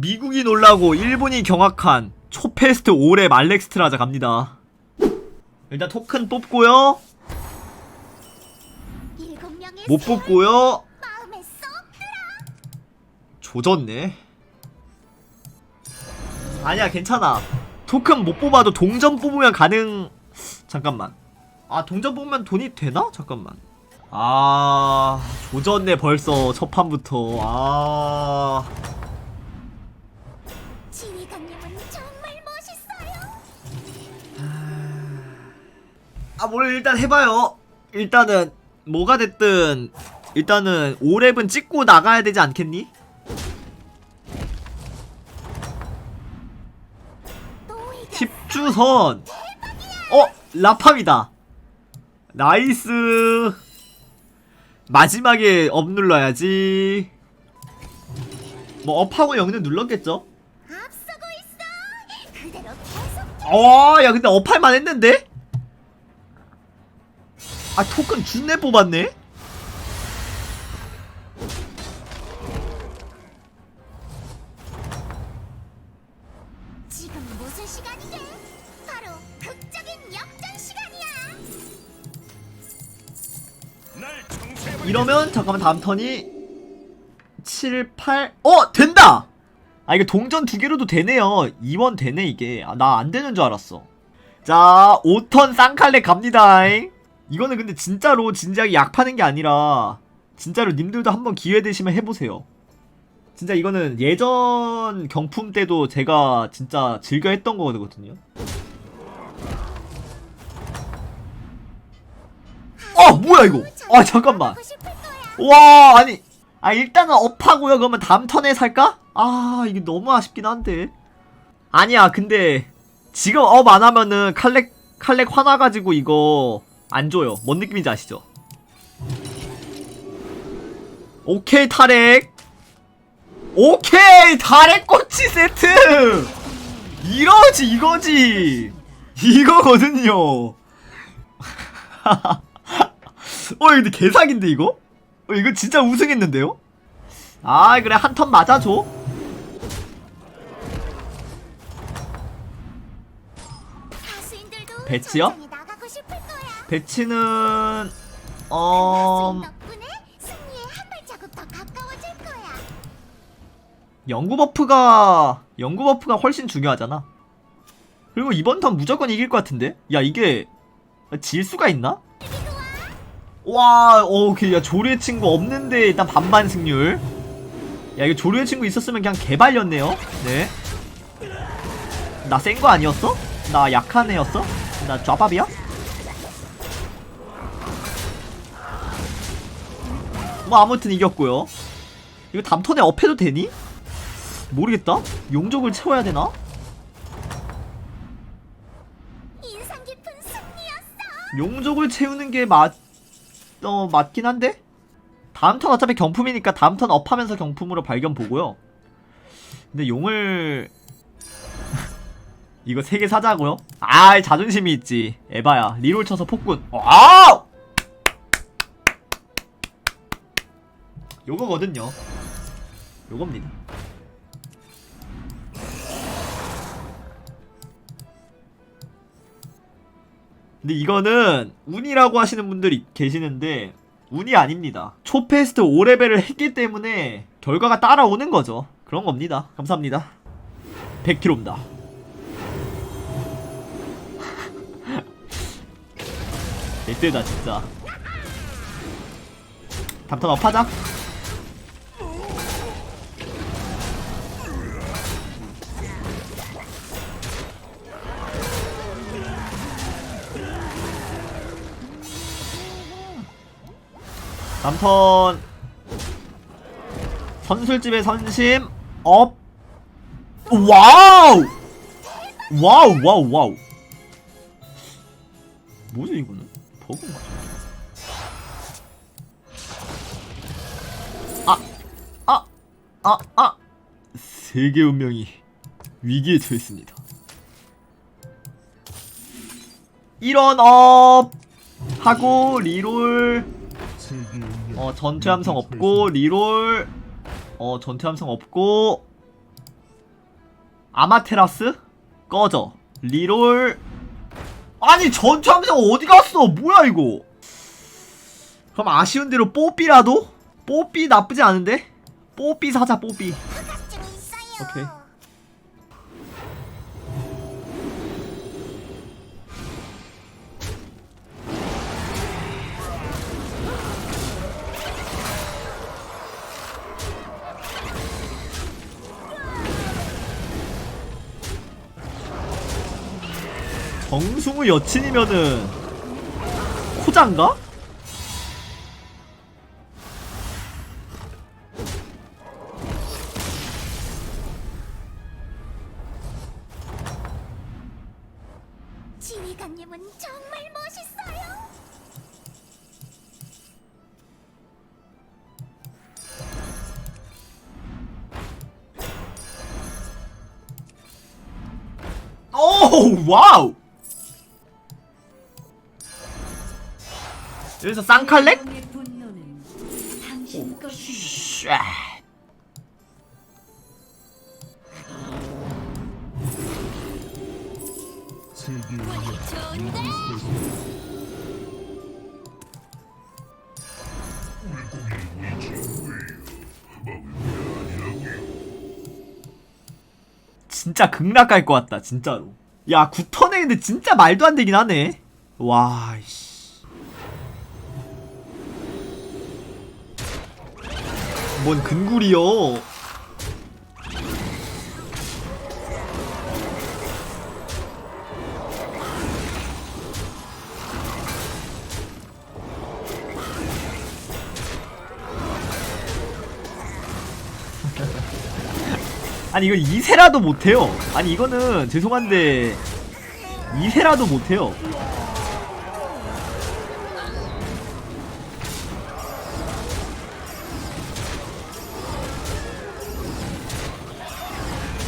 미국이 놀라고 일본이 경악한 초페스트 올해 말렉스트라자 갑니다. 일단 토큰 뽑고요. 못 뽑고요. 조졌네. 아니야, 괜찮아. 토큰 못 뽑아도 동전 뽑으면 가능. 잠깐만. 아, 동전 뽑으면 돈이 되나? 잠깐만. 아, 조졌네, 벌써. 첫 판부터. 아. 아, 뭘 일단 해봐요. 일단은, 뭐가 됐든, 일단은, 5랩은 찍고 나가야 되지 않겠니? 집주선. 어 라팜이다. 나이스. 마지막에 업 눌러야지. 뭐 업하고 영는 눌렀겠죠? 계속 어야 근데 업할만 했는데 아 토큰 준내 뽑았네 지금 무슨 시간이게? 바로 극적인 역전 시간이야. 날 청소해버리겠다. 이러면 잠깐만 다음 턴이 7, 8 어! 된다! 아 이게 동전 두 개로도 되네요 2원 되네 이게 아, 나 안 되는 줄 알았어 자 5턴 쌍칼레 갑니다 이거는 근데 진짜로 진지하게 약 파는 게 아니라 진짜로 님들도 한번 기회 되시면 해보세요. 진짜 이거는 예전 경품 때도 제가 진짜 즐겨 했던 거거든요. 어 뭐야 이거? 아 잠깐만. 와 아니 아 일단은 업하고요. 그러면 다음 턴에 살까? 아 이게 너무 아쉽긴 한데. 아니야 근데 지금 업 안 하면은 칼렉 칼렉 화나가지고 이거 안 줘요 뭔 느낌인지 아시죠? 오케이 탈렉 오케이 탈렉 꼬치 세트 이러지 이거지 이거거든요 어 근데 개사기인데 이거? 어, 이거 진짜 우승했는데요? 아 그래 한 턴 맞아줘 배치요? 배치는 어... 연구 버프가 연구 버프가 훨씬 중요하잖아 그리고 이번 턴 무조건 이길 것 같은데? 야 이게 질 수가 있나? 와 어, 오케이 야 조류의 친구 없는데 일단 반반 승률 야 이거 조류의 친구 있었으면 그냥 개발렸네요 네 나 센 거 아니었어? 나 약한 애였어? 나 좌밥이야? 뭐 아무튼 이겼고요 이거 다음 턴에 업해도 되니? 모르겠다 용적을 채워야 되나? 용적을 채우는 게 맞, 어, 맞긴 한데? 다음 턴 어차피 경품이니까 다음 턴 업하면서 경품으로 발견 보고요. 근데 용을, 이거 세개 사자고요? 아, 자존심이 있지. 에바야. 리롤 쳐서 폭군. 어, 아! 요거거든요. 요겁니다. 근데 이거는 운이라고 하시는 분들이 계시는데 운이 아닙니다. 초페스트 5레벨을 했기 때문에 결과가 따라오는 거죠. 그런 겁니다. 감사합니다. 100kg입니다. 넷대다 진짜. 담턴 업하자. 남턴. 선술집의 선심. 업. 와우! 와우 와우 와우. 뭐지 이거는? 버그인가 아아아아. 세계 운명이 위기에 처했습니다. 이런 업 하고 리롤 어 전투 함성 없고 리롤. 어 전투 함성 없고 아마테라스? 꺼져. 리롤. 아니 전투함정 어디 갔어? 뭐야 이거? 그럼 아쉬운 대로 뽀삐라도? 뽀삐 나쁘지 않은데? 뽀삐 사자 뽀삐. 오케이. 정승우 여친이면은 코장가? 지휘관님은 정말 멋있어요. 오 와우 여기서 쌍칼렉? 쉣. 진짜 극락 갈 것 같다 진짜로 야 구턴에 근데 진짜 말도 안 되긴 하네 와 씨. 뭔 근구리요 아니 이거 2세라도 못해요. 아니 이거는 죄송한데 2세라도 못해요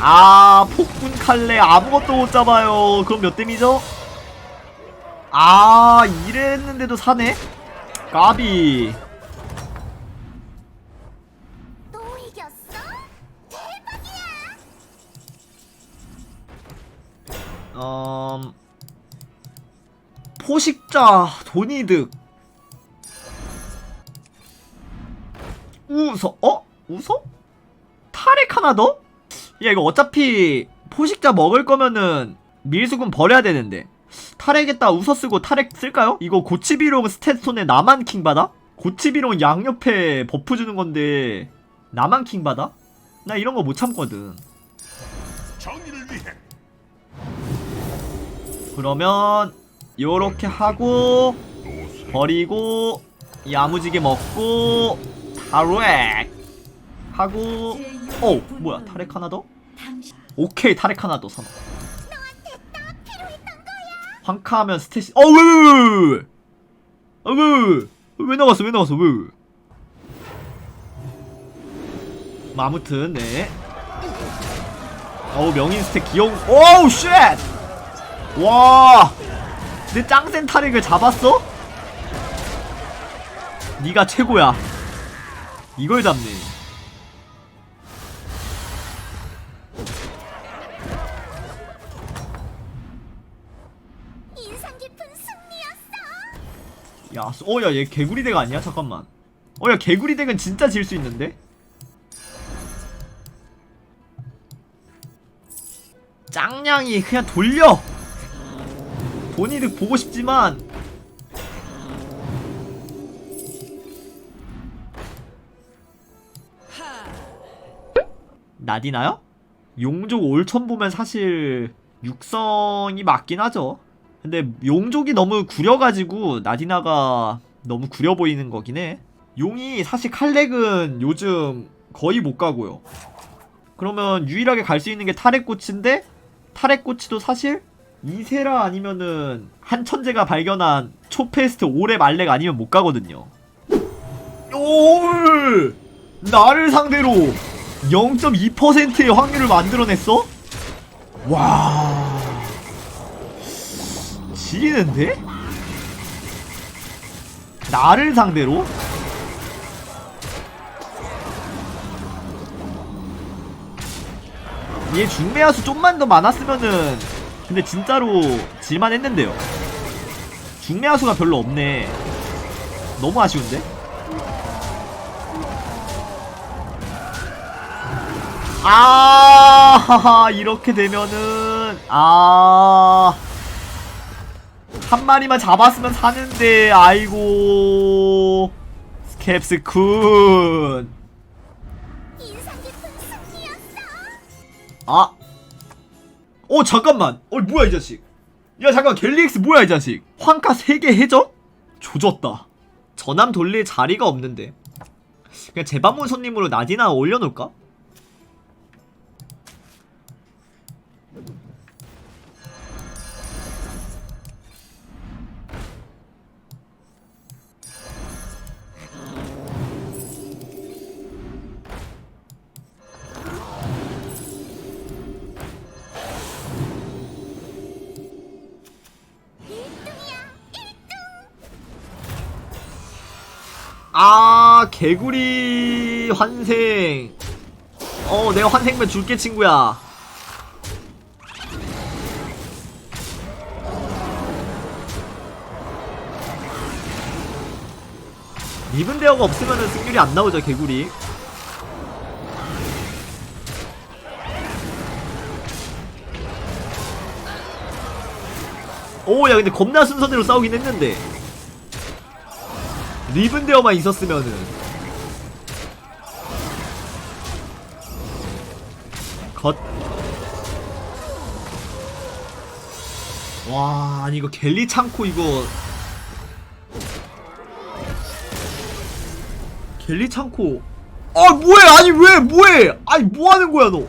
아 폭군 칼레 아무것도 못 잡아요 그럼 몇 댐이죠? 아 이랬는데도 사네? 까비! 음... 포식자 돈이득 우서 어? 우서? 타렉 하나 더? 야 이거 어차피 포식자 먹을 거면은 밀수금 버려야 되는데 타렉에다 우서 쓰고 타렉 쓸까요? 이거 고치비롱 스탯 손에 나만 킹 받아? 고치비롱 양옆에 버프 주는 건데 나만 킹 받아? 나 이런 거 못 참거든 그러면 요렇게 하고 버리고 야무지게 먹고 타렉 하고 어 뭐야 타렉 하나 더? 오케이 타렉 하나 더 선호 황카하면 스탯이 어왜왜왜왜왜 아, 왜, 왜 나갔어 왜 나갔어 왜, 왜. 뭐 아무튼 네 어우 명인 스탯 귀여운 오우 쉣! 와! 내 짱센 타릭을 잡았어? 네가 최고야. 이걸 잡네. 야, 어, 야, 얘 개구리 덱 아니야? 잠깐만. 어, 야, 개구리 덱은 진짜 질 수 있는데? 짱냥이 그냥 돌려! 본이득 보고 싶지만 나디나요? 용족 올천 보면 사실 육성이 맞긴 하죠. 근데 용족이 너무 구려가지고 나디나가 너무 구려 보이는 거긴 해. 용이 사실 칼렉은 요즘 거의 못 가고요. 그러면 유일하게 갈 수 있는 게 타렉꼬치인데 타렉꼬치도 사실 이세라 아니면은 한천재가 발견한 초페스트 올해 말렉 아니면 못 가거든요. 오! 나를 상대로 0.2%의 확률을 만들어냈어? 와. 지리는데? 나를 상대로? 얘 중매화수 좀만 더 많았으면은 근데 진짜로 질만 했는데요 중매화수가 별로 없네 너무 아쉬운데? 아 하하 이렇게 되면은 아 한 마리만 잡았으면 사는데 아이고 스캡스 쿤 인상 깊은 승리였어. 아. 어 잠깐만. 어 뭐야 이 자식. 야 잠깐 갤리엑스 뭐야 이 자식. 황카 3개 해적? 조졌다. 전함 돌릴 자리가 없는데. 그냥 재방문 손님으로 나디나 올려놓을까? 아 개구리 환생. 어 내가 환생면 줄게 친구야. 리븐 대어가 없으면 승률이 안 나오죠 개구리. 오야 근데 겁나 순서대로 싸우긴 했는데 리븐데어만 있었으면은. 겉. 와 아니 이거 갤리 창고 이거. 갤리 창고. 아 뭐해? 아니 왜 뭐해? 아니 뭐하는 거야 너